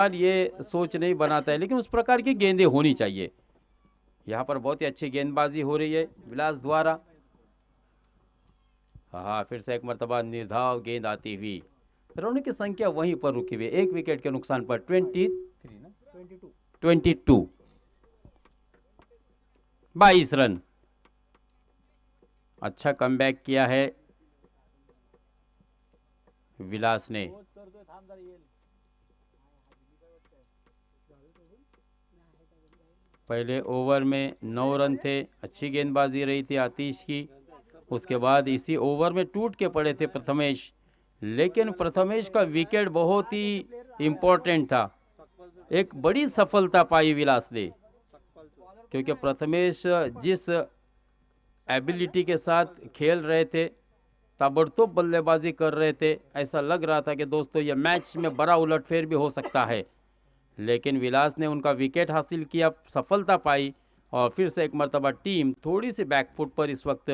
ये सोच नहीं बनाता है लेकिन उस प्रकार की गेंदें होनी चाहिए। यहाँ पर बहुत ही अच्छी गेंदबाजी हो रही है विलास द्वारा। हाँ फिर से एक मरतबा निर्धाव गेंद आती हुई। रनों की संख्या वहीं पर रुकी हुई एक विकेट के नुकसान पर ट्वेंटी ट्वेंटी टू। बाईस रन। अच्छा कमबैक किया है विलास ने। पहले ओवर में नौ रन थे, अच्छी गेंदबाजी रही थी आतिश की। उसके बाद इसी ओवर में टूट के पड़े थे प्रथमेश। लेकिन प्रथमेश का विकेट बहुत ही इम्पोर्टेंट था। एक बड़ी सफलता पाई विलास ने क्योंकि प्रथमेश जिस एबिलिटी के साथ खेल रहे थे ताबड़तोब बल्लेबाजी कर रहे थे, ऐसा लग रहा था कि दोस्तों, ये मैच में बड़ा उलटफेर भी हो सकता है। लेकिन विलास ने उनका विकेट हासिल किया, सफलता पाई और फिर से एक मरतबा टीम थोड़ी सी बैकफुट पर इस वक्त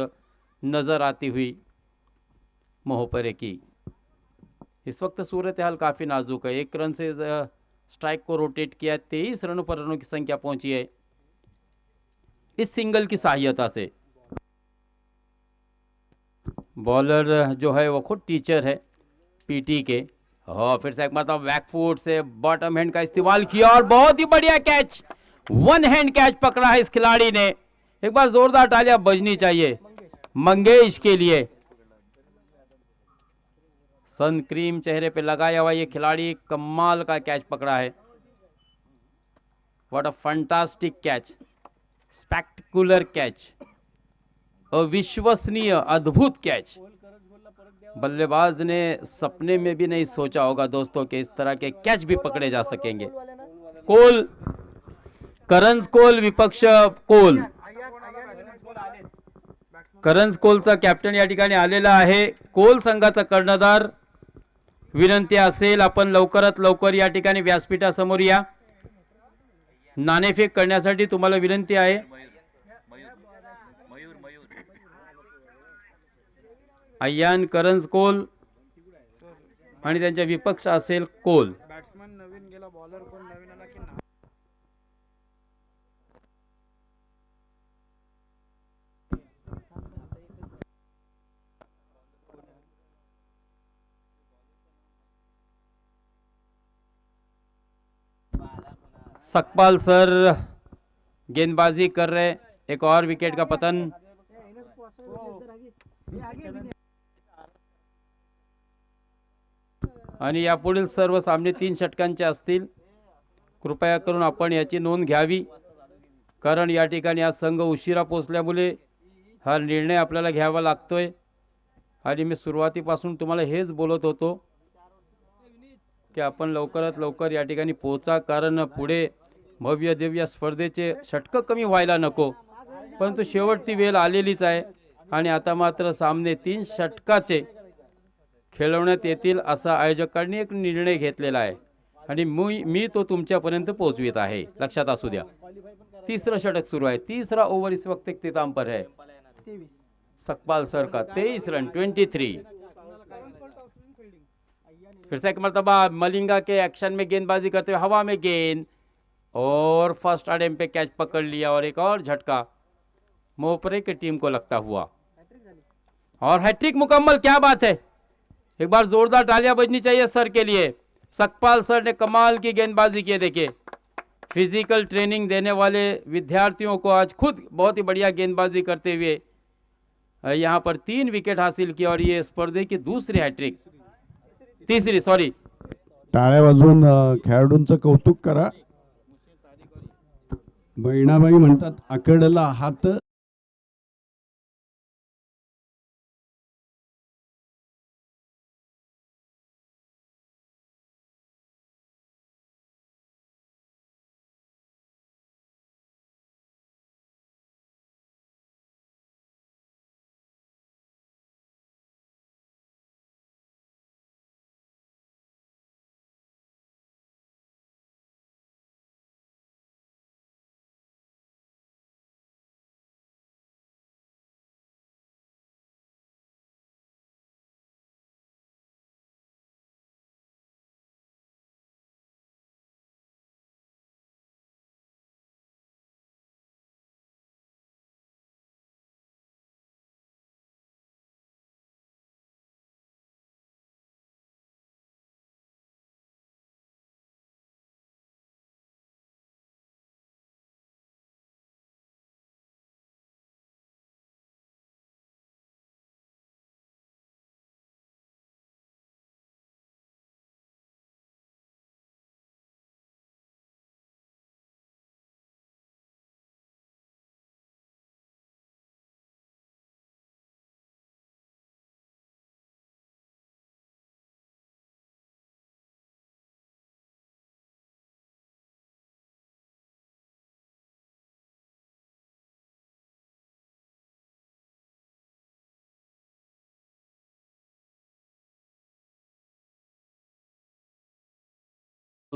नज़र आती हुई मोहपरे की। इस वक्त सूरत हाल काफ़ी नाजुक है। एक रन से स्ट्राइक को रोटेट किया तेईस रनों पर रनों की संख्या पहुँची है। इस सिंगल की सहायता से। बॉलर जो है वो खुद टीचर है पीटी के। हाँ फिर से एक मतलब बैकफुट से बॉटम हैंड का इस्तेमाल किया और बहुत ही बढ़िया कैच वन हैंड कैच पकड़ा है इस खिलाड़ी ने। एक बार जोरदार तालियाँ बजनी चाहिए। मंगेश के लिए। सन क्रीम चेहरे पे लगाया हुआ ये खिलाड़ी कमाल का कैच पकड़ा है। What a fantastic catch spectacular catch अविश्वसनीय, अद्भुत कैच बल्लेबाज ने सपने में भी नहीं सोचा होगा दोस्तों कि इस तरह के कैच भी पकड़े जा सकेंगे। कोल करंज कोल विपक्ष कोल। करंज कोलचा कॅप्टन या ठिकाणी आलेला आहे. कोल संघाचा कर्णधार. विनंती असेल आपण लवकरात लवकर या ठिकाणी व्यासपीठासमोर या. नाणेफेक करण्यासाठी तुम्हाला विनंती आहे. अय्यान करंज कोल. आणि त्यांच्या विपक्ष असेल कोल. बॅट्समन नवीन गेला बॉलर कोण नवीन आला की सकपाल सर गेंदबाजी कर रहे एक और विकेट का पतन. आणि यापुढील सर्व सामने तीन षटकांचे असतील. कृपया करून आपण याची नोंद घ्यावी. कारण या ठिकाणी आज संघ उशिरा पोचल्यामुळे हा निर्णय आपल्याला घ्यावा लागतोय. आणि मी सुरुवातीपासून तुम्हाला हेच बोलत होतो की आपण लवकरात लवकर या ठिकाणी पोहोचा. कारण पुढे भव्य दिव्य स्पर्धेचे षटकं कमी व्हायला नको. परंतु शेवटची वेळ आलेलीच आहे. आणि आता मात्र सामने तीन षटकाचे खेळवण्यात येतील असा आयोजकांनी एक निर्णय घेतलेला आहे. आणि मी मी तो तुमच्यापर्यंत पोहोचवित आहे. लक्षात असू द्या. तीसरा षटक सुरू आहे. तीसरा ओवर इस वक्त इख्तिताम पर है सकपाल सर का? तेईस रन ट्वेंटी थ्री फिर से एक मरतबा, मलिंगा के एक्शन में गेंदबाजी करते हुए हवा में गेंद और फ़र्स्ट अडेम पे कैच पकड़ लिया और एक और झटका मोपरे की टीम को लगता हुआ। और हैट्रिक मुकम्मल, क्या बात है? एक बार जोरदार तालियां बजनी चाहिए सर के लिए। सकपाल सर ने कमाल की गेंदबाजी की देखिए। फिजिकल ट्रेनिंग देने वाले विद्यार्थियों को आज खुद बहुत ही बढ़िया गेंदबाजी करते हुए यहाँ पर तीन विकेट हासिल किया और ये स्पर्धे की दूसरी हैट्रिक तीसरी सॉरी टाळ्या वाजवून खेळाडूंचं कौतुक करा। बहिणाबाई म्हणतात आकडला हात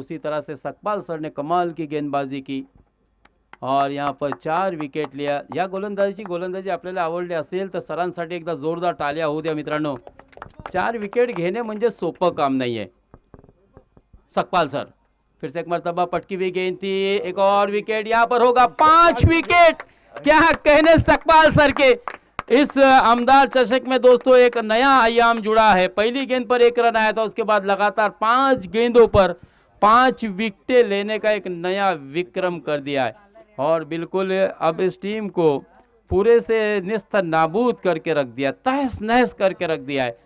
उसी तरह से सकपाल सर ने कमाल की गेंदबाजी की। और यहाँ पर चार विकेट लिया। या गोलंदाजीची गोलंदाजी आपल्याला आवडली असेल तर सरांसाठी एकदा जोरदार टाळ्या होऊ द्या मित्रांनो। चार विकेट घेणे म्हणजे सोपं काम नाही आहे सकपाल सर, फिर से एक मरतबा पटकी हुई गेंद थी एक और विकेट, यहाँ पर होगा पाँच विकेट। क्या कहने सकपाल सर के? इस आमदार चषक में दोस्तों एक नया आयाम जुड़ा है। पहली गेंद पर एक रन आया था, उसके बाद लगातार पाँच गेंदों पर पाँच विकटे लेने का एक नया विक्रम कर दिया है। और बिल्कुल अब इस टीम को पूरे से निस्त नाबूद करके रख दिया तहस नहस करके रख दिया है।